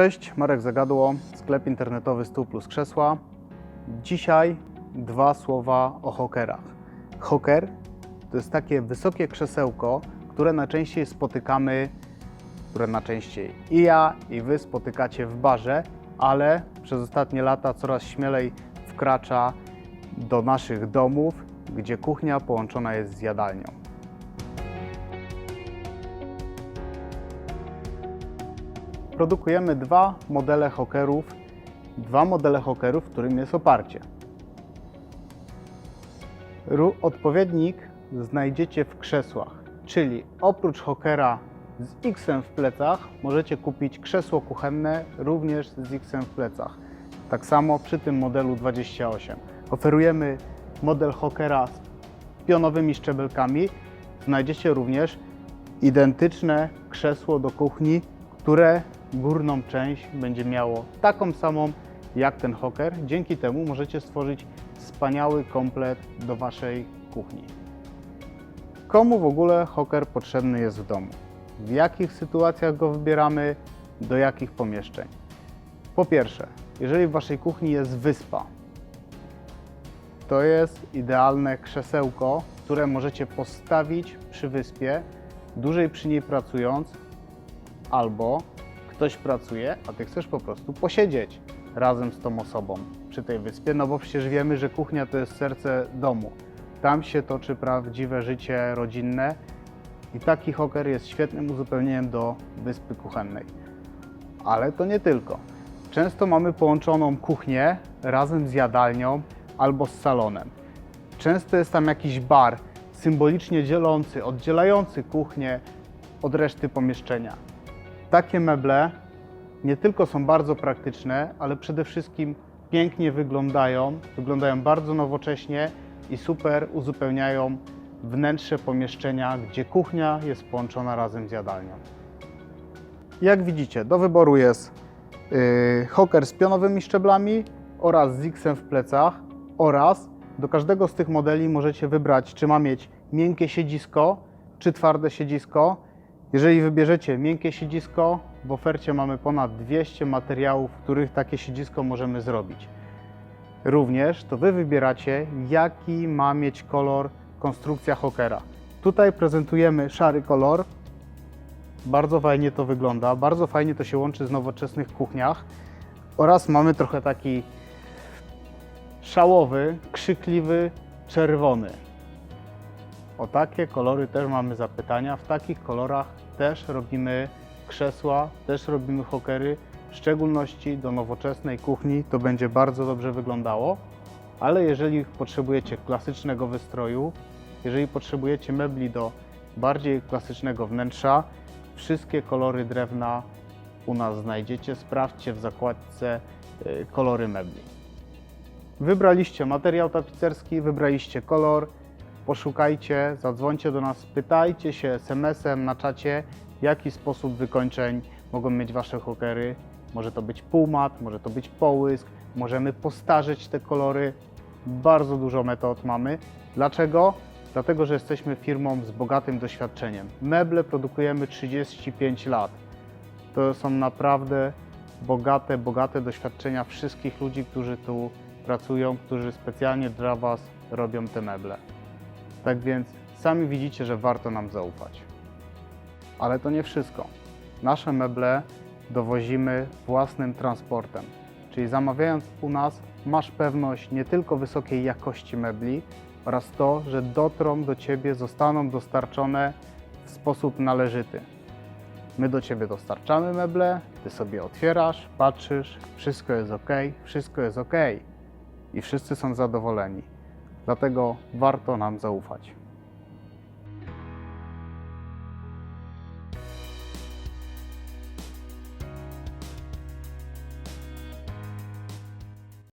Cześć, Marek Zagadło, sklep internetowy Stół Plus Krzesła. Dzisiaj dwa słowa o hokerach. Hoker to jest takie wysokie krzesełko, które najczęściej spotykamy, które najczęściej i ja, i Wy spotykacie w barze, ale przez ostatnie lata coraz śmielej wkracza do naszych domów, gdzie kuchnia połączona jest z jadalnią. Produkujemy dwa modele hokerów, dwa modele hokerów, którym jest oparcie. Odpowiednik znajdziecie w krzesłach, czyli oprócz hokera z X-em w plecach możecie kupić krzesło kuchenne również z X-em w plecach. Tak samo przy tym modelu 28. Oferujemy model hokera z pionowymi szczebelkami. Znajdziecie również identyczne krzesło do kuchni, które górną część będzie miało taką samą jak ten hoker. Dzięki temu możecie stworzyć wspaniały komplet do Waszej kuchni. Komu w ogóle hoker potrzebny jest w domu? W jakich sytuacjach go wybieramy? Do jakich pomieszczeń? Po pierwsze, jeżeli w Waszej kuchni jest wyspa, to jest idealne krzesełko, które możecie postawić przy wyspie, dłużej przy niej pracując, albo ktoś pracuje, a ty chcesz po prostu posiedzieć razem z tą osobą przy tej wyspie, no bo przecież wiemy, że kuchnia to jest serce domu. Tam się toczy prawdziwe życie rodzinne i taki hoker jest świetnym uzupełnieniem do wyspy kuchennej. Ale to nie tylko. Często mamy połączoną kuchnię razem z jadalnią albo z salonem. Często jest tam jakiś bar symbolicznie dzielący, oddzielający kuchnię od reszty pomieszczenia. Takie meble nie tylko są bardzo praktyczne, ale przede wszystkim pięknie wyglądają, wyglądają bardzo nowocześnie i super uzupełniają wnętrze pomieszczenia, gdzie kuchnia jest połączona razem z jadalnią. Jak widzicie, do wyboru jest yy, hoker z pionowymi szczeblami oraz z X-em w plecach oraz do każdego z tych modeli możecie wybrać, czy ma mieć miękkie siedzisko, czy twarde siedzisko. Jeżeli wybierzecie miękkie siedzisko, w ofercie mamy ponad 200 materiałów, w których takie siedzisko możemy zrobić. Również to Wy wybieracie, jaki ma mieć kolor konstrukcja hokera. Tutaj prezentujemy szary kolor. Bardzo fajnie to wygląda, bardzo fajnie to się łączy z nowoczesnych kuchniach. Oraz mamy trochę taki szałowy, krzykliwy, czerwony. O takie kolory też mamy zapytania. W takich kolorach też robimy krzesła, też robimy hokery. W szczególności do nowoczesnej kuchni to będzie bardzo dobrze wyglądało. Ale jeżeli potrzebujecie klasycznego wystroju, jeżeli potrzebujecie mebli do bardziej klasycznego wnętrza, wszystkie kolory drewna u nas znajdziecie. Sprawdźcie w zakładce y, kolory mebli. Wybraliście materiał tapicerski, wybraliście kolor, poszukajcie, zadzwońcie do nas, pytajcie się SMS-em na czacie, jaki sposób wykończeń mogą mieć Wasze hokery. Może to być półmat, może to być połysk, możemy postarzeć te kolory. Bardzo dużo metod mamy. Dlaczego? Dlatego, że jesteśmy firmą z bogatym doświadczeniem. Meble produkujemy 35 lat. To są naprawdę bogate, bogate doświadczenia wszystkich ludzi, którzy tu pracują, którzy specjalnie dla Was robią te meble. Tak więc sami widzicie, że warto nam zaufać. Ale to nie wszystko. Nasze meble dowozimy własnym transportem. Czyli zamawiając u nas, masz pewność nie tylko wysokiej jakości mebli oraz to, że dotrą do Ciebie, zostaną dostarczone w sposób należyty. My do Ciebie dostarczamy meble, Ty sobie otwierasz, patrzysz, wszystko jest ok, wszystko jest ok i wszyscy są zadowoleni. Dlatego warto nam zaufać.